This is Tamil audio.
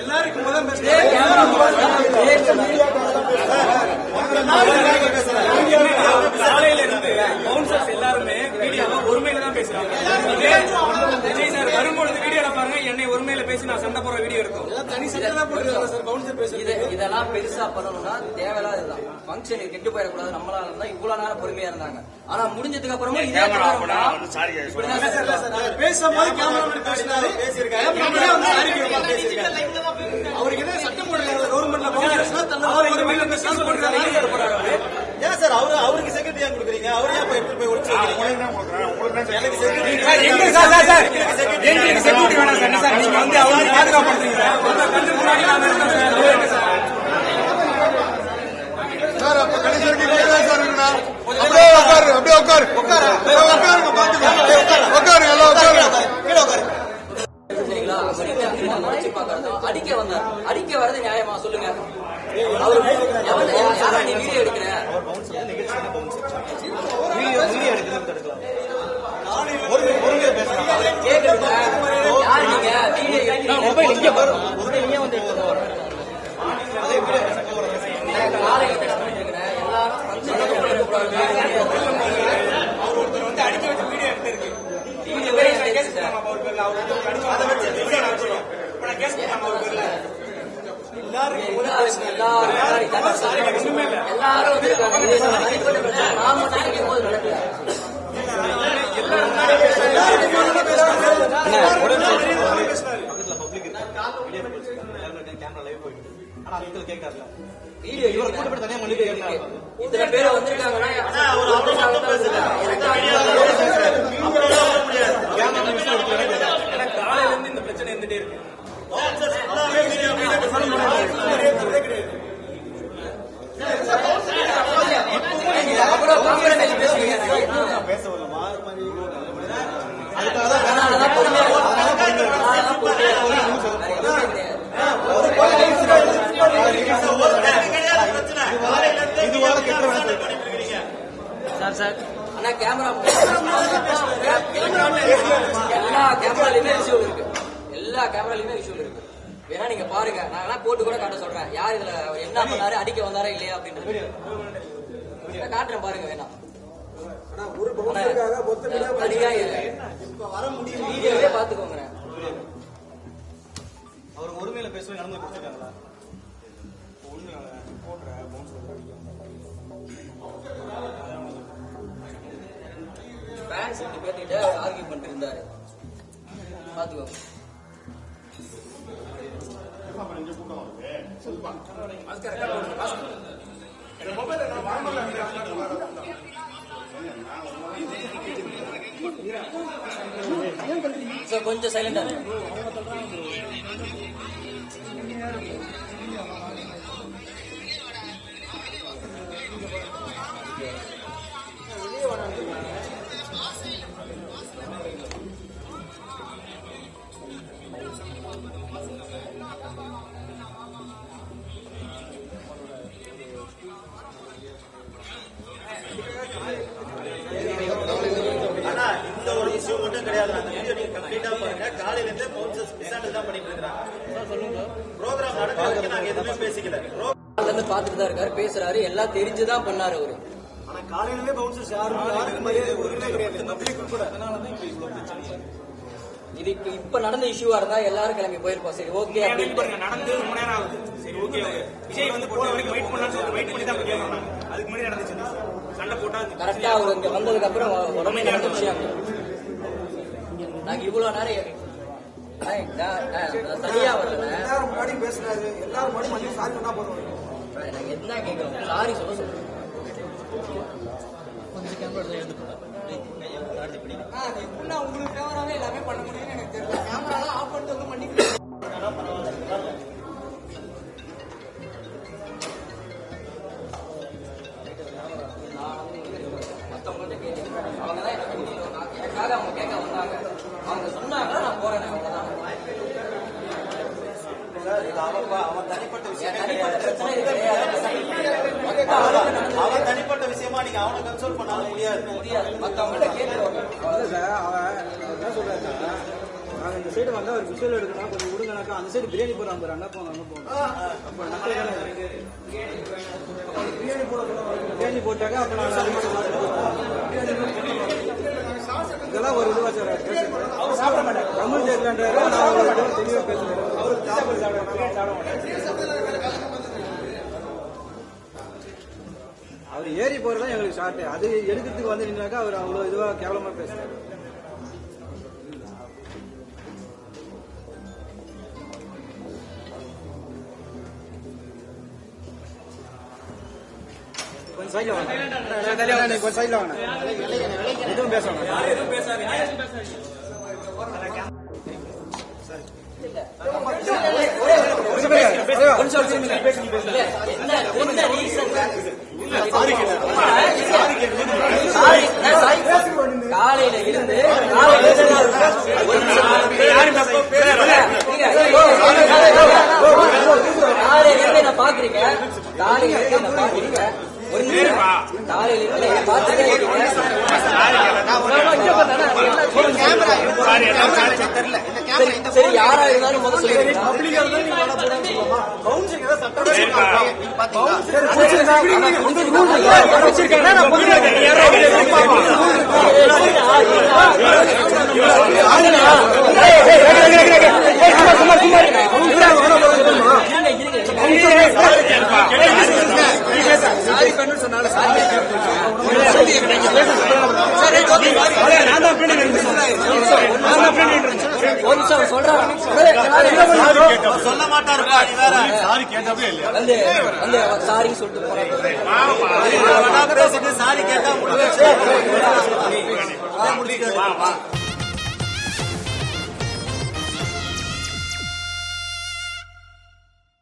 எல்லாருக்கும் முதல் ஃபங்க்ஷன் கெட்டு போயிடக்கூடாது நம்மளால இருந்தா இவ்வளவு நேரம் பொறுமையா இருந்தாங்க ஆனா முடிஞ்சதுக்கு அப்புறமா இதே சாரி. பேசும்போது கேமராமேன் பேசினாரு பேசியிருக்காரு அவருக்கு என்ன சட்டம் போடுறாங்க கவர்மெண்ட்ல ஏன் சார் அவரு அவருக்கு செக்ரட்டரி ஏன் கொடுக்குறீங்க அவரு ஏன் போய் போய் ஒழிச்சு தான் தான் எனக்கு சார் எங்களுக்கு செக்யூரிட்டி வேணாம் சார் நீங்க வந்து அவங்களுக்கு பாதுகாப்படுத்துங்க சார் கண்டு முன்னாடி நாம இருக்கோம் சார் சார் அப்ப கடைசி வரைக்கும் இங்கே தான் சார் இருக்கணும் அப்படியே உட்காரு அப்படியே உட்காரு உட்காரு உட்காருங்க பாத்துக்கலாம் உட்காரு எல்லாம் உட்காருங்க கீழே உட்காரு சரிங்களா அமெரிக்கா மறைச்சு பார்க்கறதும் அடிக்க வந்தார் அடிக்க வர்றது நியாயமா சொல்லுங்க அவரு எவன் யாரா நீ வீடியோ எடுக்கிற கேக்குறீங்க யார் நீங்க வீடியோ எடுக்கிறீங்க மொபைல் இங்க வரும் மொபைல் வந்து காலையில என்ன பண்ணிட்டு இருக்கிறேன் எல்லாரும் எடுத்திருக்கு. சார். அவர் அவர் வந்து அடிச்சு வச்சு வீடியோ அவர் பேர்ல. எல்லாரும் இத்தனை பேர் வந்திருக்காங்கன்னா எனக்கு ஏன்னா காலையில இருந்து இந்த பிரச்சனை இருந்துட்டே இருக்கு அப்புறம் காங்கிரஸ் பேசுவீங்க அதனாலதான் பொறுமையா அதனாலதான் பொறுமையா வேற எதுவுமே கிடையாது. ஆனா கேமரா எல்லா கேமராலையுமே விஷுவல் இருக்கு. எல்லா கேமராலையுமே விஷுவல் இருக்கு. வேணா நீங்க பாருங்க. நான் வேணா போட்டு கூட காட்ட சொல்றேன். யார் இதுல என்ன பண்ணாரு அடிக்க வந்தாரா இல்லையா அப்படின்றது. நான் காட்டுறேன் பாருங்க வேணா. தனியா வீடியோவே பாத்துக்கோங்க அவர் ஒருமையில பேசுவது நடந்து கொடுத்துருக்காங்களா? ஒண்ணு போடுற ஃபேன்ஸ் ரெண்டு பேர்கிட்ட ஆர்கியூ பண்ணிட்டு இருந்தாரு. பாத்துக்கோங்க கொஞ்சம் சைலண்டா கிடையாது. அந்த வீடியோ நீங்க கம்ப்ளீட்டா பாருங்க. காலையில இருந்தே பவுன்சர்ஸ் டிசாண்டில் தான் பண்ணிட்டு இருக்காங்க ப்ரோக்ராம் நடக்கிறதுக்கு நாங்க எதுவுமே பேசிக்கல. இருந்து பாத்துட்டு தான் இருக்காரு பேசுறாரு எல்லாம் தெரிஞ்சுதான் பண்ணாரு அவரு. ஆனா காலையில பவுன்சர்ஸ் யாரும் யாருக்கும் மரியாதை கொடுக்கவே கிடையாது. பப்ளிக் கூட. அதனாலதான் இப்ப இவ்வளவு பிரச்சனை இது இப்ப- இப்ப நடந்த இஷ்யூவா இருந்தா எல்லாரும் கிளம்பி போயிருப்போம். சரி ஓகே அப்படின்னு. நடந்து ரொம்ப நேரம் ஆகுது. சரி ஓகே விஜய் வந்து போற வரைக்கும் வெயிட் பண்ணலாம்னு வெயிட் பண்ணி தான் அதுக்கு முன்னாடி நடந்துச்சு. சண்டை போட்டா கரெக்டா அவர் இங்க வந்ததுக்கு அப்புறம் உடனே நடந்த விஷயம் நாங்க இவ்வளவு நேரம் தனியா வரல. எல்லாரும் முன்னாடி பேசுறாரு. எல்லாரும் முன்னாடி மணி சாரி சொன்னா போதும். நாங்க என்ன கேட்கிறோம் சாரி சொல்ல. சொல்றோம் எப்படின்னா உங்களுக்கு ஃபேவராவே எல்லாமே பண்ண முடியும்னு எனக்கு தெரியல கேமராலாம் ஆஃப் பண்ணிட்டு வந்து பண்ணிக்கலாம் மத்தவங்கள்ட்ட கேட்டு அவங்க தான். எனக்காக அவங்க கேட்க அவன் தனிப்பட்ட விஷயம் விஷயமா நீங்க அவனை கன்சோல் பண்ணாலும் முடியாது. அவன் என்ன சொல்றாருன்னா நாங்க இந்த சைடு வந்தா ஒரு விஷுவல் எடுக்கணும் கொஞ்சம் விடுங்கனாக்கா அந்த சைடு பிரியாணி போடுறாங்க பாரு அங்க அப்ப நக்கல் தானே பிரியாணி போட பிரியாணி போட்டாக்கா அப்ப நான் அது மட்டும் இதெல்லாம் ஒரு இதுவா சார் அவர் சாப்பிட மாட்டார். தமிழ் நான் அவருக்கு தெளிவாக பேசுறேன். அவர் சாப்பிட சாப்பிட அவர் ஏறி போறது தான் எங்களுக்கு ஷார்ட் அது எடுக்கிறதுக்கு வந்து நின்னாக்கா அவர் அவ்வளோ இதுவா கேவலமா பேசுறாரு. கொஞ்சம் சைட்ல வாங்க. கொஞ்சம் சைட்ல வாங்க. எதுவும் பேசணும் காலையில இருந்து காலையில இருந்து இருந்து பாக்குறீங்க. காலையில இருந்து பாக்குறீங்க. ஒரு சரி, யாரா இருந்தாலும் முதல்ல சொல்லுங்க சொல்ல மாட்டாரு சாரி கேட்டதே இல்லையா அந்த சாரி சொல்லிட்டு பேசிட்டு சாரி கேட்டா முடிச்சு. முடிக்க